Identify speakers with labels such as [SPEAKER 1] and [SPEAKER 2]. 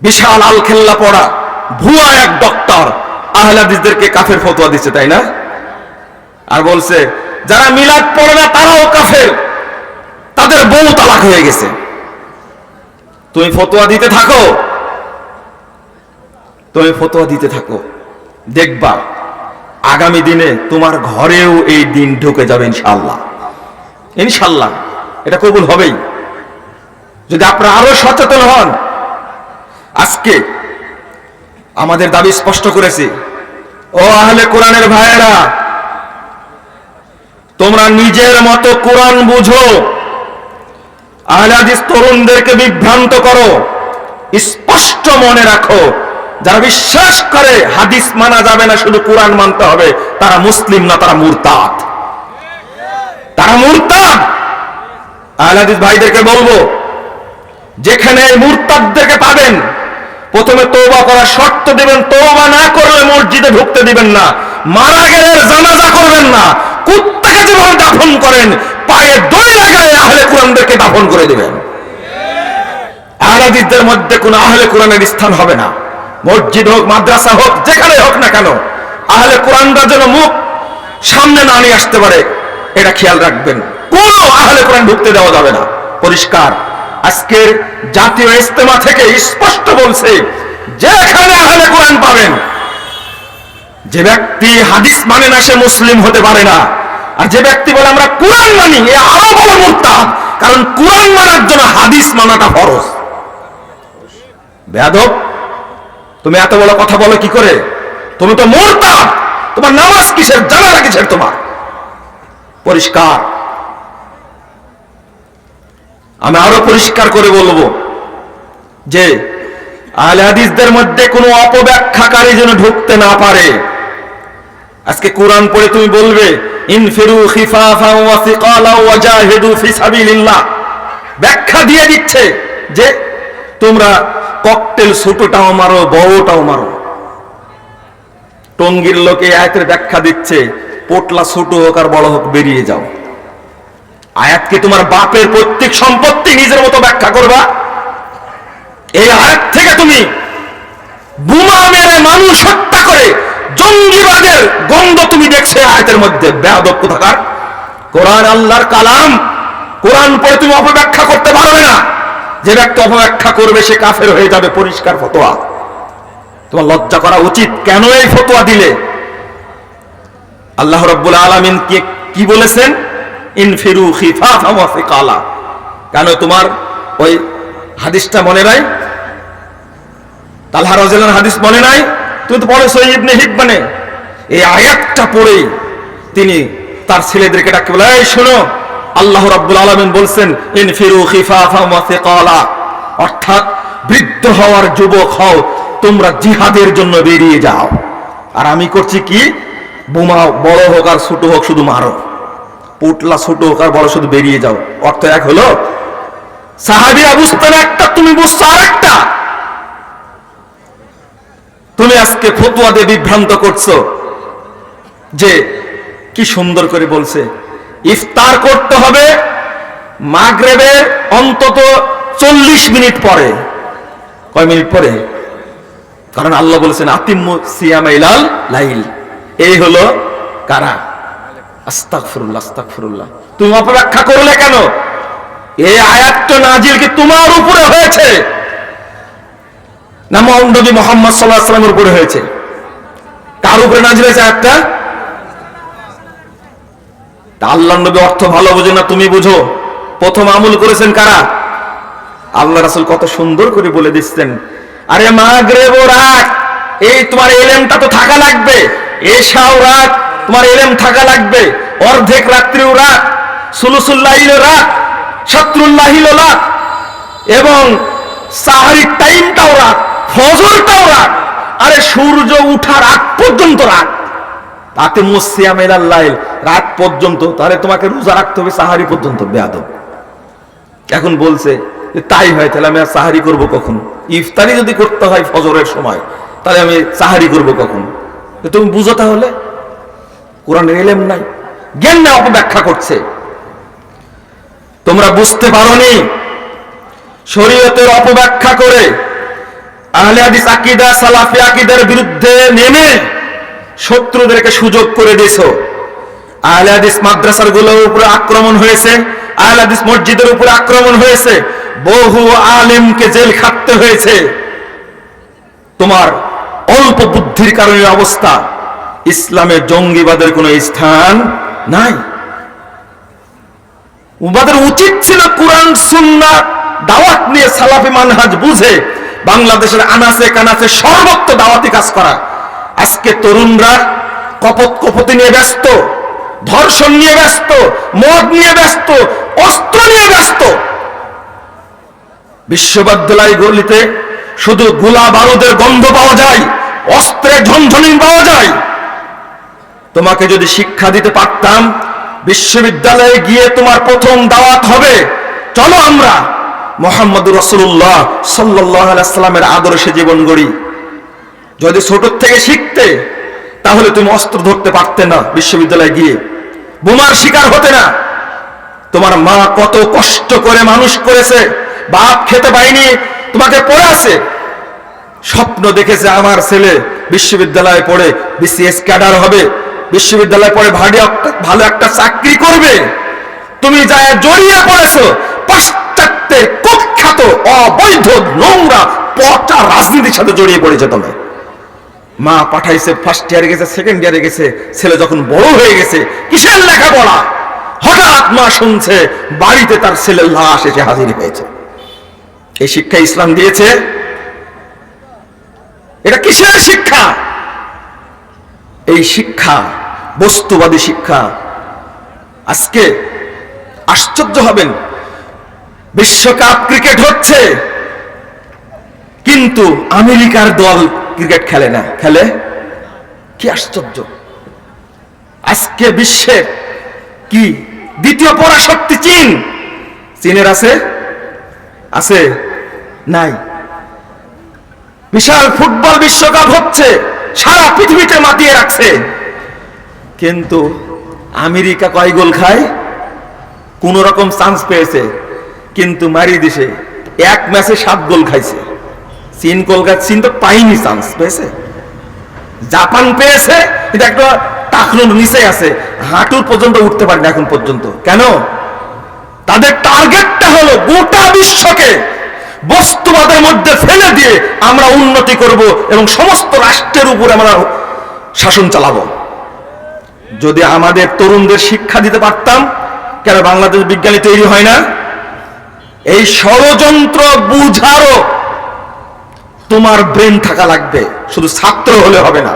[SPEAKER 1] বিশাল আল খেল্লা পড়া, ভুয়া এক ডক্টর আহলাদিসদেরকে কাফের ফতোয়া দিচ্ছে, তাই না? আর বলছে, যারা মিলাদ পড়ে না, তারাও কাফের। তাদের বউ তালাক হয়ে গেছে। তুমি ফতোয়া দিতে থাকো। তুমি ফতোয়া দিতে থাকো। দেখবা, আগামী দিনে তোমার ঘরেও এই দিন ঢুকে যাবে ইনশাল্লাহ ইনশাল্লাহ এটা কবুল হবেই। যদি আপনারা আরও সচেতন হন আজকে আমাদের দাবি স্পষ্ট করেছি। ও আহলে কোরআনের ভাইয়েরা, তোমরা নিজের মতো কোরআন বুঝো। আহলে হাদিস তরুণদেরকে বিভ্রান্ত করো। স্পষ্ট মনে রাখো, যারা বিশ্বাস করে হাদিস মানা যাবে না, শুধু কোরআন মানতে হবে, তারা মুসলিম না, তারা মুরতাদ। তারা মুরতাদ। আহলে হাদিস ভাইদেরকে বলব, যেখানে মুরতাদদেরকে পাবেন প্রথমে তৌবা করার শর্ত দিবেন তৌবা না করলে মসজিদে ঢুকতে দিবেন না। মারা গেলে জানাজা করবেন না। কুত্তাকে যেভাবে দাফন করেন, পায়ে দই লাগায় আহলে কোরআনদেরকে দাফন করে দিবেন। মধ্যে কোন আহলে কোরআনের স্থান হবে না। মসজিদ হোক, মাদ্রাসা হোক যেখানে হোক না কেন, আহলে কোরআনরা যেন মুখ সামনে না নিয়ে আসতে পারে, এটা খেয়াল রাখবেন। কোন আহলে কোরআন ঢুকতে দেওয়া যাবে না। পরিষ্কার। আজকের জাতীয় ইস্তেমা থেকে স্পষ্ট বলছে, যেখানে আহলে কোরআন পাবেন, যে ব্যক্তি হাদিস মানে না সে মুসলিম হতে পারে না। আর যে ব্যক্তি বলে আমরা কোরআন মানি, এ আরও বড় মুরতাদ কারণ কোরআন মানার জন্য হাদিস মানাটা ফরজ। বেয়াদব, তুমি এত বড় কথা বলো কি করে? তুমি তো মোরতাদ, তোমার নামাজ কিসের? জানালা কিসের তোমার? পরিষ্কার। আমি আরও পরিষ্কার করে বলব যে আহলে হাদিসদের মধ্যে কোনো অপব্যাখ্যাকারী যেন ঢুকতে না পারে। আজকে কোরআন পড়ে তুমি বলবে, ইনফিরু খিফাফা ওয়া সিকালা ওয়া জাহিদু ফি সাবিলিল্লাহ। ব্যাখ্যা দিয়ে দিচ্ছে যে, তোমরা ককটেল ছোটটাও মারো, বড়টাও মারো। টঙ্গির লোকে আয়াতের ব্যাখ্যা দিচ্ছে, পোটলা ছোট হোক আর বড় হোক, বেরিয়ে যাও। আয়াতকে তোমার বাপের প্রত্যেক সম্পত্তি নিজের মতো ব্যাখ্যা করবা। এই আয়াত থেকে তুমি বোমা মেরে মানুষ হত্যা করে জঙ্গিবাদের গন্ধ তুমি দেখছে আয়াতের মধ্যে। বেয়াদব কোথাকার? কোরআন আল্লাহর কালাম। কোরআন পড়ে তুমি অপব্যাখ্যা করতে পারবে না। যে ব্যক্তি অপব্যাখ্যা করবে, সে কাফের হয়ে যাবে। পরিষ্কার ফতোয়া। তোমার লজ্জা করা উচিত। কেন এই ফতোয়া দিলে? আল্লাহ রব্বুল আলমিন কি কি বলেছেন? ইনফিরু ফিকালা কেন তোমার ওই হাদিসটা মনে নাই? তালহা রাদিয়াল্লাহু হাদিস মনে নাই? তুমি তো পড়েছো ইবনে হিব্বানে। এই আয়াতটা পড়েই তিনি তার ছেলেদেরকে ডাকে বলে, এই শোনো, আল্লাহ রাব্বুল আলামিন বলছেন, ইনফিরু খিফাফা ওয়া ফিকালা অর্থাৎ বৃদ্ধ হওয়ার যুবক হও, তোমরা জিহাদের জন্য বেরিয়ে যাও। আর আমি করছি কি? বোমা বড় হোক আর ছোট হোক, শুধু মারো। পুটলা ছোট হোক আর বড় শুধু বেরিয়ে যাও। অর্থ এক হলো সাহাবিরা বুঝতেন একটা, তুমি বুঝছ আর একটা তুমি আজকে ফতুয়া দিয়ে বিভ্রান্ত করছ যে কি সুন্দর করে বলছে, ইফতার করতে হবে মাগরেবের অন্তত চল্লিশ মিনিট পরে। কয় মিনিট পরে? কারণ আল্লাহ বলেছেন আতিম্মু সিয়াম লাইল। এই হলো কারা? তুমি অপব্যাখ্যা করলে কেন? এই নাজিল কি তোমার উপরে হয়েছে। না মোহাম্মদ সাল্লাহ উপরে হয়েছে। কার উপরে নাজিল হয়েছে আয়াতটা? আল্লাহ নবী অর্থ ভালো বোঝে না, তুমি বুঝো। প্রথম আমল করেছেন কারা? আল্লাহ রাসুল কত সুন্দর করে বলে দিচ্ছেন, আরে মাগরেব রাত, এই তোমার এলেমটা তো থাকা লাগবে। এসাও রাত, তোমার এলেম থাকা লাগবে। অর্ধেক রাত্রিও রাত সুলুসুল্লাহিল রাত শত্রুল্লাহিল রাত, এবং সাহারির টাইমটাও রাত, ফজরটাও রাত, আরে সূর্য উঠার আগ পর্যন্ত রাত। তাতে মুসিয়াম লাইল, রাত পর্যন্ত, তাহলে তোমাকে রোজা রাখতে হবে সাহারি পর্যন্ত, বেয়াদব। এখন বলছে তাই হয়, তাহলে আমি আর সাহারি করব কখন? ইফতারি যদি করতে হয় ফজরের সময়, তাহলে আমি সাহারি করব কখন? তুমি বুঝো তাহলে? কোরআনের এলেম নাই। জ্ঞান না অপব্যাখ্যা করছে। তোমরা বুঝতে পারোনি? শরীয়তের অপব্যাখ্যা করে আহলে হাদিস আকীদা, সালাফি আকীদার বিরুদ্ধে নেমে শত্রুদেরকে সুযোগ করে দিয়েছ। আহলে হাদিস মাদ্রাসারগুলোর উপরে আক্রমণ হয়েছে, আহলে হাদিস মসজিদের উপরে আক্রমণ হয়েছে, বহু আলেমকে জেল খাটতে হয়েছে। তোমার অল্প বুদ্ধির কারণে অবস্থা ইসলামের জঙ্গিবাদের কোনো স্থান নাই। উমাদের উচিত ছিল কোরআন, সুন্না, দাওয়াত নিয়ে সালাফি মানহাজ বুঝে বাংলাদেশের আনাচে কানাচে সর্বত্র দাওয়াতি কাজ করা। আজকে তরুণরা কপত কপতি নিয়ে ব্যস্ত, ধর্ষণ নিয়ে ব্যস্ত, মদ নিয়ে ব্যস্ত, অস্ত্র নিয়ে ব্যস্ত। বিশ্ববিদ্যালয় গলিতে শুধু গোলা বারুদের গন্ধ পাওয়া যায় অস্ত্রের তোমাকে যদি শিক্ষা দিতে পারতাম, বিশ্ববিদ্যালয়ে গিয়ে তোমার প্রথম দাওয়াত হবে। চলো আমরা মোহাম্মদ রসুল্লাহ সাল্লামের আদর্শে জীবন গড়ি। যদি ছোট থেকে শিখতে, তাহলে তুমি অস্ত্র ধরতে পারতে না বিশ্ববিদ্যালয়ে গিয়ে। বোমার শিকার হতে না। তোমার মা কত কষ্ট করে মানুষ করেছে, বাপ খেতে পায়নি, তোমাকে পড়াছে স্বপ্ন দেখেছে আমার ছেলে বিশ্ববিদ্যালয়ে পড়ে, বিসিএস ক্যাডার হবে। বিশ্ববিদ্যালয়ে পড়ে ভালো একটা চাকরি করবে। তুমি যা জড়িয়ে পড়েছো পাশ্চাত্যের কুখ্যাত, অবৈধ, নোংরা, পচা রাজনীতির সাথে জড়িয়ে পড়েছে তুমি। মা পাঠাইছে ফার্স্ট ইয়ারে গেছে সেকেন্ড ইয়ারে গেছে, ছেলে যখন বড় হয়ে গেছে, কিসের লেখা লেখাপড়া? হঠাৎ মা শুনছে, বাড়িতে তার ছেলের লাশ এসে হাজির হয়েছে। এই শিক্ষা ইসলাম দিয়েছে। এটা কিসের শিক্ষা? এই শিক্ষা, বস্তুবাদী শিক্ষা, আজকে আশ্চর্য হবেন। বিশ্বকাপ ক্রিকেট হচ্ছে, কিন্তু আমেরিকার দল ক্রিকেট খেলে না। খেলে? কি আশ্চর্য। আজকে বিশ্বের কি? দ্বিতীয় পরাশক্তি চীন। চীনের আছে? আছে? নাই। বিশাল ফুটবল বিশ্বকাপ হচ্ছে। সারা পৃথিবীতে মাতিয়ে রাখছে। কিন্তু আমেরিকা কয় গোল খায়? কোন রকম চান্স পেয়েছে, কিন্তু মারি দিছে। এক ম্যাচে সাত গোল খাইছে। চীন কলকাতা চীন তো পাইনি চান্স পেয়েছে? জাপান পেয়েছে, কিন্তু একটা টাকনুর নিচে আছে। হাঁটুর পর্যন্ত উঠতে পারে না এখন পর্যন্ত। কেন? তাদের টার্গেটটা হলো গোটা বিশ্বকে বস্তুবাদের মধ্যে ফেলে দিয়ে আমরা উন্নতি করব এবং সমস্ত রাষ্ট্রের উপর আমরা শাসন চালাবো। যদি আমাদের তরুণদের শিক্ষা দিতে পারতাম, কেন বাংলাদেশ বিজ্ঞানী তৈরি হয় না? এই ষড়যন্ত্র বুঝারও তোমার ব্রেন থাকা লাগবে, শুধু ছাত্র হলে হবে না।